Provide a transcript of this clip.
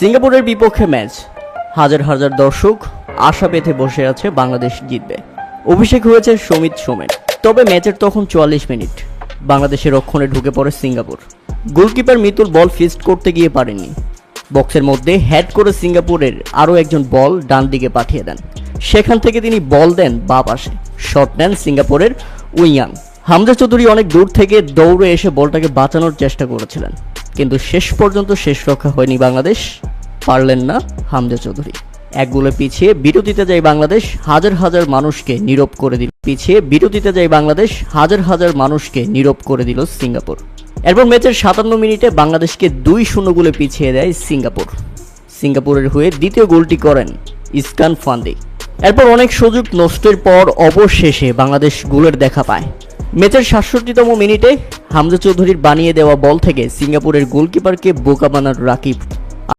সিঙ্গাপুরের বিপক্ষে ম্যাচ। হাজার হাজার দর্শক আশা পেতে বসে আছে বাংলাদেশ জিতবে। অভিষেক হয়েছে সমিত সোমেন। তবে ম্যাচের তখন চুয়াল্লিশ মিনিট। বাংলাদেশের রক্ষণে ঢুকে পড়ে Singapore. Goalkeeper Mitul ball fist করতে গিয়ে পারেননি। বক্সের মধ্যে হেড করে সিঙ্গাপুরের আরও একজন বল ডান দিকে পাঠিয়ে দেন। সেখান থেকে তিনি বল দেন বা পাশে। শট নেন সিঙ্গাপুরের উইয়াং হামজা চৌধুরী অনেক দূর থেকে দৌড়ে এসে বলটাকে বাঁচানোর চেষ্টা করেছিলেন। কিন্তু শেষ পর্যন্ত শেষ রক্ষা হয়নি বাংলাদেশ। পারলেন না হামজা চৌধুরী। এক গোলে পিছিয়ে বিরতিতে যায় বাংলাদেশ, হাজার হাজার মানুষকে নীরব করে দিল। পিছিয়ে বিরতিতে যায় বাংলাদেশ, হাজার হাজার মানুষকে নীরব করে দিল সিঙ্গাপুর। এরপর ম্যাচের সাতান্ন মিনিটে বাংলাদেশকে দুই শূন্য গোলে পিছিয়ে দেয় সিঙ্গাপুর। সিঙ্গাপুরের হয়ে দ্বিতীয় গোলটি করেন ইসকান ফান্দি। এরপর অনেক সুযোগ নষ্টের পর অবশেষে বাংলাদেশ গোলের দেখা পায়। ম্যাচের সাতষট্টিতম মিনিটে হামজা চৌধুরীর বানিয়ে দেওয়া বল থেকে সিঙ্গাপুরের গোলকিপারকে বোকা বানার রাকিব